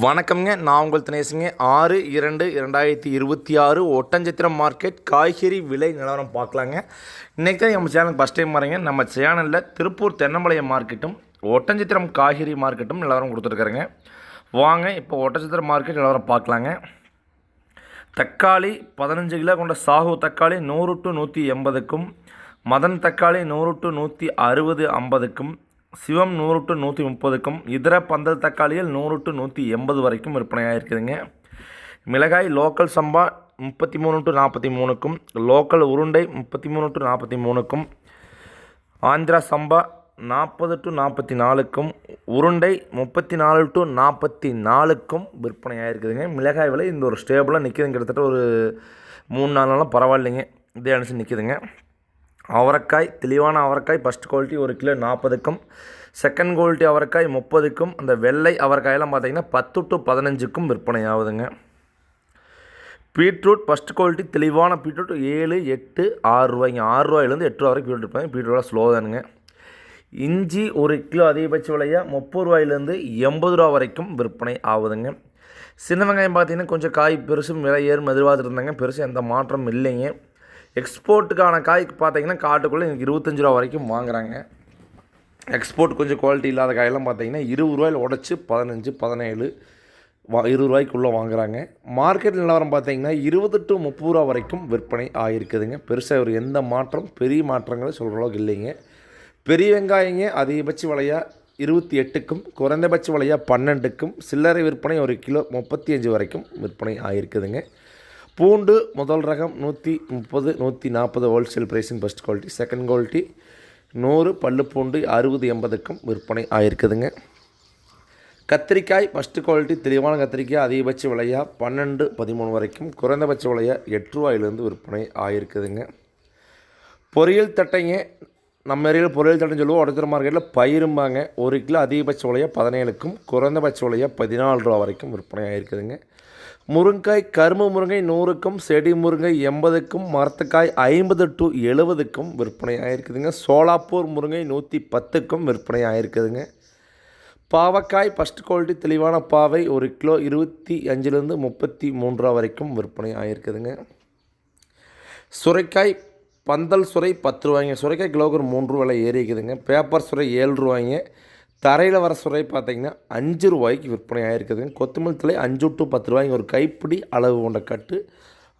வணக்கம்ங்க. நான் உங்கள் தினேசுங்க. ஆறு இரண்டு இரண்டாயிரத்தி இருபத்தி ஆறு ஒட்டஞ்சத்திரம் மார்க்கெட் காய்கறி விலை நிலவரம் பார்க்கலாங்க. இன்றைக்கி தான் நம்ம சேனலுக்கு ஃபஸ்ட் டைம் வரீங்க. நம்ம சேனலில் திருப்பூர் தென்னம்பாளையம் மார்க்கெட்டும் ஒட்டஞ்சத்திரம் காய்கறி மார்க்கெட்டும் நிலவரம் கொடுத்துருக்குறேங்க வாங்க இப்போ ஒட்டஞ்சத்திரம் மார்க்கெட் நிலவரம் பார்க்கலாங்க. தக்காளி பதினஞ்சு கிலோ கொண்ட சாகு தக்காளி நூறு டு நூற்றி எண்பதுக்கும் மதன் தக்காளி நூறு டு நூற்றி அறுபது ஐம்பதுக்கும் சிவம் நூறு டு நூற்றி முப்பதுக்கும் இதர பந்தல் தக்காளியில் நூறு டு நூற்றி எண்பது வரைக்கும் விற்பனையாக இருக்குதுங்க மிளகாய் லோக்கல் சம்பா முப்பத்தி மூணு டு நாற்பத்தி மூணுக்கும் லோக்கல் உருண்டை முப்பத்தி மூணு டு நாற்பத்தி மூணுக்கும் ஆந்திரா சம்பா நாற்பது டு நாற்பத்தி நாலுக்கும் உருண்டை முப்பத்தி நாலு டு நாற்பத்தி நாலுக்கும் விற்பனையாக இருக்குதுங்க மிளகாய் விலை இந்த ஒரு ஸ்டேபிளாக நிற்கிதுங்க கிட்டத்தட்ட ஒரு மூணு நாள் நாளாக பரவாயில்லைங்க. இதே அனுசரிச்சு நிற்கிதுங்க அவரைக்காய் தெளிவான அவரைக்காய் ஃபஸ்ட் குவாலிட்டி ஒரு கிலோ நாற்பதுக்கும் செகண்ட் குவாலிட்டி அவரைக்காய் முப்பதுக்கும் அந்த வெள்ளை அவரைக்காயெல்லாம் பார்த்தீங்கன்னா பத்து டு பதினஞ்சுக்கும் விற்பனை ஆகுதுங்க பீட்ரூட் ஃபஸ்ட் குவாலிட்டி தெளிவான பீட்ரூட் ஏழு எட்டு ஆறு ரூபாய்ங்க. ஆறு ரூபாயிலேருந்து எட்டு ரூபா வரைக்கும் பீட்ரூட் இருப்பாங்க பீட்ரூட் ஸ்லோ தானுங்க. இஞ்சி ஒரு கிலோ அதிகபட்ச விலையாக முப்பது ரூபாயிலேருந்து எண்பது ரூபா வரைக்கும் விற்பனை ஆகுதுங்க. சின்ன வெங்காயம் பார்த்தீங்கன்னா கொஞ்சம் காய் பெருசும் விலை ஏறும் எதிர்பார்த்துருந்தாங்க பெருசு எந்த மாற்றமும் இல்லைங்க. எக்ஸ்போர்ட்டுக்கான காய் பார்த்தீங்கன்னா காட்டுக்குள்ளே எனக்கு இருபத்தஞ்சி ரூபா வரைக்கும் வாங்குறாங்க. எக்ஸ்போர்ட் கொஞ்சம் குவாலிட்டி இல்லாத காயெல்லாம் பார்த்தீங்கன்னா இருபது ரூபாயில் உடச்சி பதினஞ்சு பதினேழு வா இருபது ரூபாய்க்குள்ளே வாங்குறாங்க. மார்க்கெட் நிலவரம் பார்த்தீங்கன்னா இருபது டு முப்பது ரூபா வரைக்கும் விற்பனை ஆகிருக்குதுங்க பெருசாக ஒரு எந்த மாற்றம் பெரிய மாற்றங்களும் சொல்கிற அளவுக்கு இல்லைங்க. பெரிய வெங்காயங்க அதிகபட்ச விலையாக இருபத்தி எட்டுக்கும் குறைந்தபட்ச விலையாக பன்னெண்டுக்கும் சில்லறை விற்பனை ஒரு கிலோ முப்பத்தி அஞ்சு வரைக்கும் விற்பனை ஆகிருக்குதுங்க பூண்டு முதல் ரகம் நூற்றி முப்பது நூற்றி நாற்பது wholesale pricing first quality second quality நூறு பல்லு பூண்டு அறுபது எண்பதுக்கும் விற்பனை ஆகிருக்குதுங்க கத்திரிக்காய் ஃபஸ்ட்டு குவாலிட்டி தெளிவான கத்திரிக்காய் அதிகபட்ச விலையாக பன்னெண்டு பதிமூணு வரைக்கும் குறைந்தபட்ச விலையாக எட்டு ரூபாயிலேருந்து விற்பனை ஆகிருக்குதுங்க பொரியல் தட்டைங்க நம்ம ஏரியாவில் பொரியல் தட்டைன்னு சொல்லுவோம். உடச்சிற மார்க்கெட்டில் பயிரும்பாங்க. ஒரு கிலோ அதிகபட்ச விலையாக பதினேழுக்கும் குறைந்தபட்ச விலையாக பதினாலு ரூபா வரைக்கும் விற்பனை ஆகிருக்குதுங்க முருங்காய் கரும்பு முருங்கை நூறுக்கும் செடி முருங்கை எண்பதுக்கும் மரத்துக்காய் ஐம்பது டு எழுபதுக்கும் விற்பனை ஆகிருக்குதுங்க சோலாப்பூர் முருங்கை நூற்றி பத்துக்கும் விற்பனை ஆகிருக்குதுங்க பாவக்காய் ஃபஸ்ட் குவாலிட்டி தெளிவான பாவை ஒரு கிலோ இருபத்தி அஞ்சுலேருந்து முப்பத்தி மூன்று வரைக்கும் விற்பனை ஆகிருக்குதுங்க சுரைக்காய் பந்தல் சுரை பத்து ரூபாய்ங்க. சுரைக்காய் கிலோவுக்கு ஒரு மூன்று ரூபாய் ஏறிக்குதுங்க. பேப்பர் சுரை ஏழு ரூபாய்ங்க. தரையில் வர சுரை பார்த்திங்கன்னா அஞ்சு ரூபாய்க்கு விற்பனை ஆகிருக்குதுங்க கொத்தமல்லி தலை அஞ்சு டு பத்து ரூபாய்ங்க. ஒரு கைப்பிடி அளவு கொண்ட கட்டு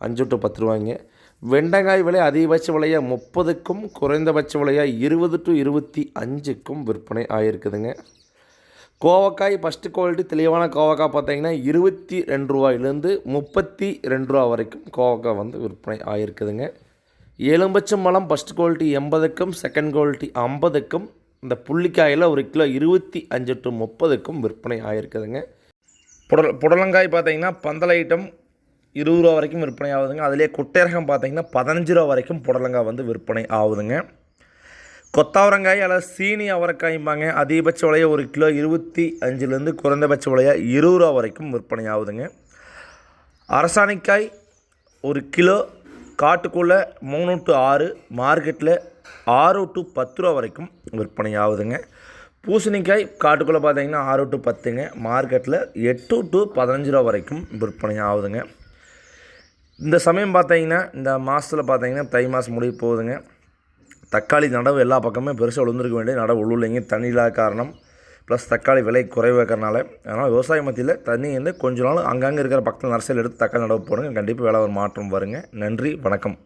அஞ்சு டு பத்து ரூபாய்ங்க. வெண்டைக்காய் விலை அதிகபட்ச விலையாக முப்பதுக்கும் குறைந்தபட்ச விலையாக இருபது டு இருபத்தி அஞ்சுக்கும் விற்பனை ஆகிருக்குதுங்க கோவக்காய் ஃபஸ்ட்டு குவாலிட்டி தெளிவான கோவக்காய் பார்த்தீங்கன்னா இருபத்தி ரெண்டு ரூபாயிலேருந்து முப்பத்தி ரெண்டு ரூபா வரைக்கும் கோவக்காய் வந்து விற்பனை ஆகிருக்குதுங்க எலும்பச்சம்பழம் ஃபஸ்ட் குவாலிட்டி எண்பதுக்கும் செகண்ட் குவாலிட்டி ஐம்பதுக்கும் இந்த புள்ளிக்காயில் ஒரு கிலோ இருபத்தி அஞ்சு டு முப்பதுக்கும் விற்பனை ஆகிருக்குதுங்க புடல் புடலங்காய் பார்த்தீங்கன்னா பந்தல் ஐட்டம் இருபது ரூபா வரைக்கும் விற்பனை ஆகுதுங்க. அதிலே குட்டையரகம் பார்த்தீங்கன்னா பதினஞ்சு ரூபா வரைக்கும் புடலங்காய் வந்து விற்பனை ஆகுதுங்க. கொத்தாவரங்காய் அல்லது சீனி அவரைக்காய்ம்பாங்க அதிகபட்ச விலையை ஒரு கிலோ இருபத்தி அஞ்சுலேருந்து குறைந்தபட்ச விலையாக இருபது ரூபா வரைக்கும் விற்பனை ஆகுதுங்க. அரசாணிக்காய் ஒரு கிலோ காட்டுக்குள்ளே மூணு டு ஆறு மார்க்கெட்டில் ஆறு டு பத்து ரூபா வரைக்கும் விற்பனை ஆகுதுங்க பூசணிக்காய் காட்டுக்குள்ளே பார்த்தீங்கன்னா ஆறு டு பத்துங்க. மார்க்கெட்டில் எட்டு டு பதினஞ்சு ரூபா வரைக்கும் விற்பனை ஆகுதுங்க இந்த சமயம் பார்த்தீங்கன்னா இந்த மாதத்தில் பார்த்தீங்கன்னா தை மாதம் முடிய போகுதுங்க. தக்காளி நடவு எல்லா பக்கமே பெருசாக விழுந்திருக்க வேண்டிய நடவு உழுலைங்க தண்ணி இல்லாத காரணம். ப்ளஸ் தக்காளி விலை குறைவு இருக்கிறனால அதனால் விவசாய மத்தியில் தண்ணி வந்து கொஞ்ச நாள் அங்கங்கே இருக்கிற பக்கத்தில் நர்சரியில் எடுத்து தக்காளி நடவு போடுங்க. கண்டிப்பாக வேலை ஒரு மாற்றம் வருங்க. நன்றி வணக்கம்.